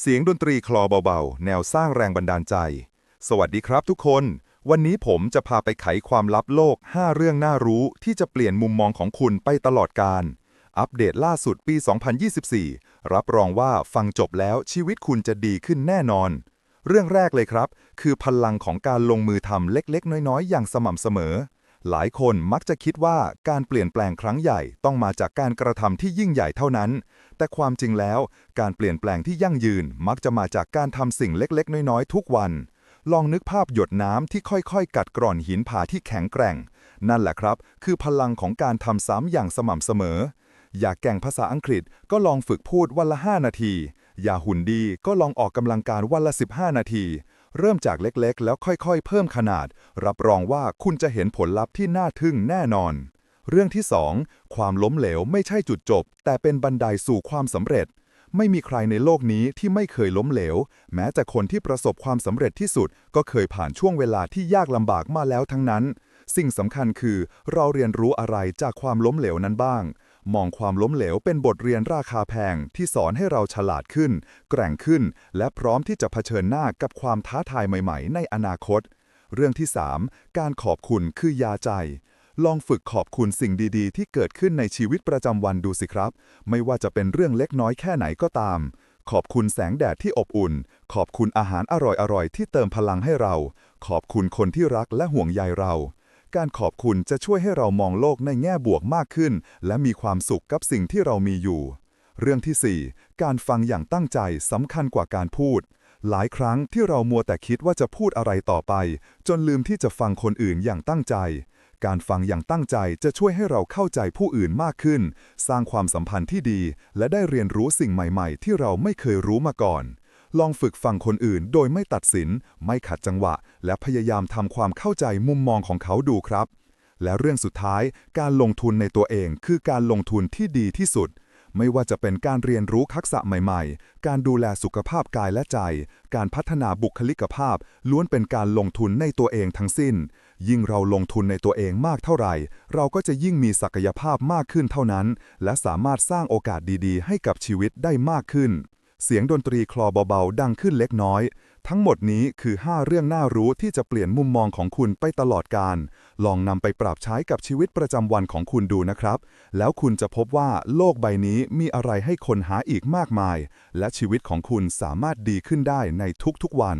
เสียงดนตรีคลอเบาๆ แนวสร้างแรงบันดาลใจ สวัสดีครับทุกคน วันนี้ผมจะพาไปไขความลับโลก 5 เรื่องน่ารู้ที่จะเปลี่ยนมุมมองของคุณไปตลอดกาลอัปเดตล่าสุดปี 2024 รับรองว่าฟังจบแล้วชีวิตคุณจะดีขึ้นแน่นอน เรื่องแรกเลยครับ คือพลังของการลงมือทำเล็กๆ น้อยๆ อย่างสม่ำเสมอ หลายคนมักจะคิดว่าการเปลี่ยนแปลงครั้งใหญ่ต้องมาจากการกระทำที่ยิ่งใหญ่เท่านั้น แต่ความจริงแล้ว การเปลี่ยนแปลงที่ยั่งยืนมักจะมาจากการทำสิ่งเล็กๆ น้อยๆ ทุกวัน ลองนึกภาพหยดน้ำที่ค่อยๆ กัดกร่อนหินผาที่แข็งแกร่ง นั่นแหละครับ คือพลังของการทำซ้ำอย่างสม่ำเสมอ อยากแก่งภาษาอังกฤษก็ลองฝึกพูดวันละ 5 นาที อย่าหุ่นดีก็ลองออกกำลังกายวันละ 15 นาที เริ่มจากเล็กๆ แล้วค่อยๆ เพิ่มขนาด รับรองว่าคุณจะเห็นผลลัพธ์ที่น่าทึ่งแน่นอน เรื่องที่ 2 ความล้มเหลวไม่ใช่จุดจบ แต่เป็นบันไดสู่ความสำเร็จ ไม่มีใครในโลกนี้ที่ไม่เคยล้มเหลว แม้แต่คนที่ประสบความสำเร็จที่สุด ก็เคยผ่านช่วงเวลาที่ยากลำบากมาแล้วทั้งนั้น สิ่งสำคัญคือเราเรียนรู้อะไรจากความล้มเหลวนั้นบ้าง มองความล้มเหลวเป็นบทเรียนราคาแพงที่สอนให้เราฉลาดขึ้น แกร่งขึ้น และพร้อมที่จะเผชิญหน้ากับความท้าทายใหม่ ๆ ในอนาคต เรื่องที่ 3 การขอบคุณคือยาใจ ลองฝึกขอบคุณสิ่งดีๆ ที่เกิดขึ้นในชีวิตประจำวันดูสิครับ ไม่ว่าจะเป็นเรื่องเล็กน้อยแค่ไหนก็ตาม ขอบคุณแสงแดดที่อบอุ่น ขอบคุณอาหารอร่อยๆที่เติมพลังให้เรา ขอบคุณคนที่รักและห่วงใยเรา การขอบคุณจะช่วยให้เรามองโลกในแง่บวกมากขึ้น และมีความสุขกับสิ่งที่เรามีอยู่ เรื่องที่ 4 การฟังอย่างตั้งใจสำคัญกว่าการพูด หลายครั้งที่เรามัวแต่คิดว่าจะพูดอะไรต่อไป จนลืมที่จะฟังคนอื่นอย่างตั้งใจ การฟังอย่างตั้งใจจะช่วยให้เราเข้าใจผู้อื่นมากขึ้น สร้างความสัมพันธ์ที่ดี และได้เรียนรู้สิ่งใหม่ ๆ ที่เราไม่เคยรู้มาก่อน ลองฝึกฟังคนอื่นโดยไม่ตัดสิน ไม่ขัดจังหวะ และพยายามทำความเข้าใจมุมมองของเขาดูครับ และเรื่องสุดท้าย การลงทุนในตัวเองคือการลงทุนที่ดีที่สุด ไม่ว่าจะเป็นการเรียนรู้ทักษะใหม่ๆ การดูแลสุขภาพกายและใจ การพัฒนาบุคลิกภาพ ล้วนเป็นการลงทุนในตัวเองทั้งสิ้น ยิ่งเราลงทุนในตัวเองมากเท่าไหร่ เราก็จะยิ่งมีศักยภาพมากขึ้นเท่านั้น และสามารถสร้างโอกาสดีๆ ให้กับชีวิตได้มากขึ้น เสียงดนตรีคลอเบาๆ ดังขึ้นเล็กน้อย ทั้งหมดนี้คือ 5 เรื่องน่ารู้ที่จะเปลี่ยนมุมมองของคุณไปตลอดการ ลองนำไปปรับใช้กับชีวิตประจำวันของคุณดูนะครับ แล้วคุณจะพบว่าโลกใบนี้มีอะไรให้คนหาอีกมากมาย และชีวิตของคุณสามารถดีขึ้นได้ในทุกๆวัน